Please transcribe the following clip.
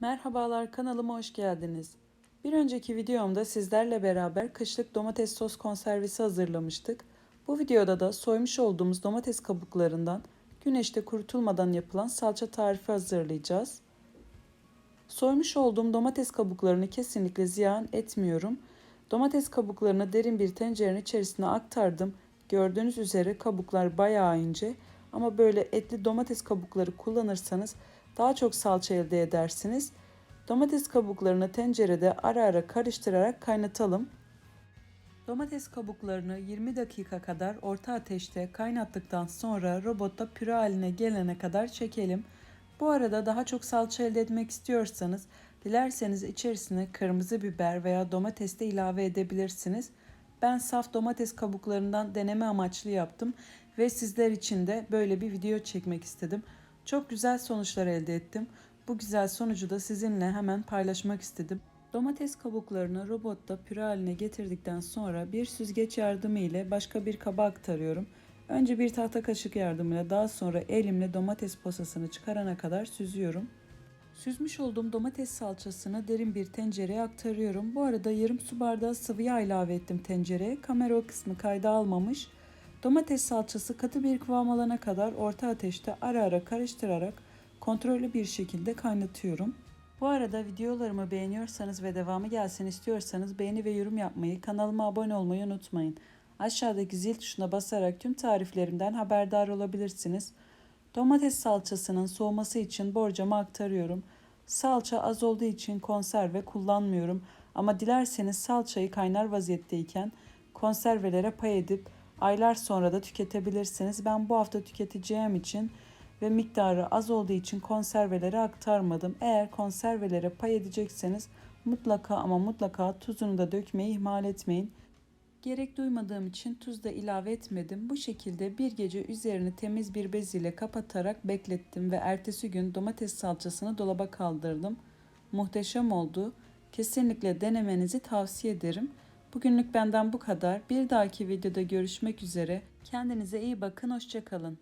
Merhabalar kanalıma hoş geldiniz. Bir önceki videomda sizlerle beraber kışlık domates sos konservesi hazırlamıştık. Bu videoda da soymuş olduğumuz domates kabuklarından güneşte kurutulmadan yapılan salça tarifi hazırlayacağız. Soymuş olduğum domates kabuklarını kesinlikle ziyan etmiyorum. Domates kabuklarını derin bir tencerenin içerisine aktardım. Gördüğünüz üzere kabuklar bayağı ince ama böyle etli domates kabukları kullanırsanız daha çok salça elde edersiniz. Domates kabuklarını tencerede ara ara karıştırarak kaynatalım. Domates kabuklarını 20 dakika kadar orta ateşte kaynattıktan sonra robotta püre haline gelene kadar çekelim. Bu arada daha çok salça elde etmek istiyorsanız dilerseniz içerisine kırmızı biber veya domates de ilave edebilirsiniz. Ben saf domates kabuklarından deneme amaçlı yaptım ve sizler için de böyle bir video çekmek istedim. Çok güzel sonuçlar elde ettim. Bu güzel sonucu da sizinle hemen paylaşmak istedim. Domates kabuklarını robotta püre haline getirdikten sonra bir süzgeç yardımı ile başka bir kaba aktarıyorum. Önce bir tahta kaşık yardımıyla daha sonra elimle domates posasını çıkarana kadar süzüyorum. Süzmüş olduğum domates salçasını derin bir tencereye aktarıyorum. Bu arada yarım su bardağı sıvı yağ ilave ettim tencereye. Kamera o kısmı kayda almamış. Domates salçası katı bir kıvam alana kadar orta ateşte ara ara karıştırarak kontrollü bir şekilde kaynatıyorum. Bu arada videolarımı beğeniyorsanız ve devamı gelsin istiyorsanız beğeni ve yorum yapmayı, kanalıma abone olmayı unutmayın. Aşağıdaki zil tuşuna basarak tüm tariflerimden haberdar olabilirsiniz. Domates salçasının soğuması için borcama aktarıyorum. Salça az olduğu için konserve kullanmıyorum ama dilerseniz salçayı kaynar vaziyetteyken konservelere pay edip aylar sonra da tüketebilirsiniz. Ben bu hafta tüketeceğim için ve miktarı az olduğu için konservelere aktarmadım. Eğer konservelere pay edecekseniz mutlaka ama mutlaka tuzunu da dökmeyi ihmal etmeyin. Gerek duymadığım için tuz da ilave etmedim. Bu şekilde bir gece üzerini temiz bir bez ile kapatarak beklettim ve ertesi gün domates salçasını dolaba kaldırdım. Muhteşem oldu. Kesinlikle denemenizi tavsiye ederim. Bugünlük benden bu kadar. Bir dahaki videoda görüşmek üzere. Kendinize iyi bakın. Hoşçakalın.